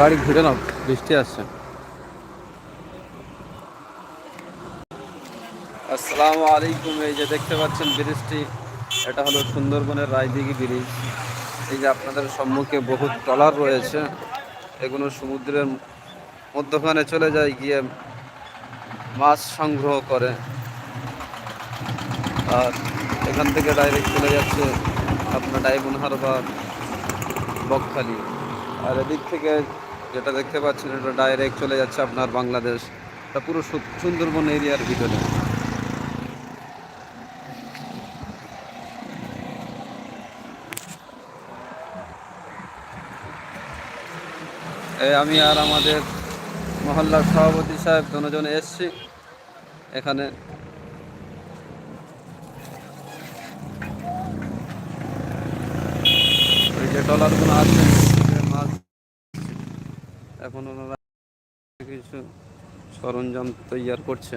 গাড়ি ঘুরে নাও, বৃষ্টি আসছে। আসসালামু আলাইকুম, এই যে দেখতে পাচ্ছেন ব্রিজটি, এটা হলো সুন্দরবনের রায়দিঘি ব্রিজ। এই যে আপনাদের সম্মুখে বহু ট্রলার রয়েছে, এগুলো সমুদ্রের মধ্যখানে চলে যায়, গিয়ে মাছ সংগ্রহ করে। আর এখান থেকে ডাইরেক্ট চলে যাচ্ছে আপনার ডায়মন্ড হারবার, বকখালি। আর এদিক থেকে যেটা দেখতে পাচ্ছেন, এটা ডাইরেক্ট চলে যাচ্ছে আপনার বাংলাদেশ এটা পুরো সুন্দরবন এরিয়ার ভিতরে। আমি আর আমাদের মহল্লার সভাপতি সাহেব দুজন এসছি এখানে। ওই যে আছে এখন ওনারা কিছু সরঞ্জাম তৈয়ার করছে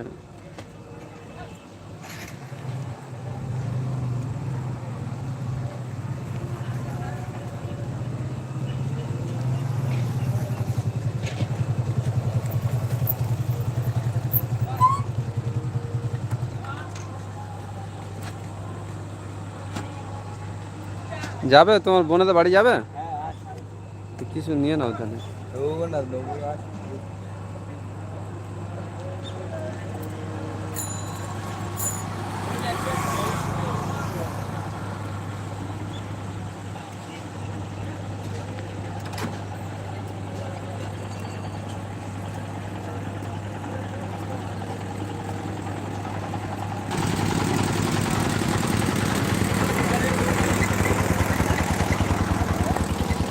যাবে? তোমার বোনেদের বাড়ি যাবে? কিছু নিয়ে নাও তাহলে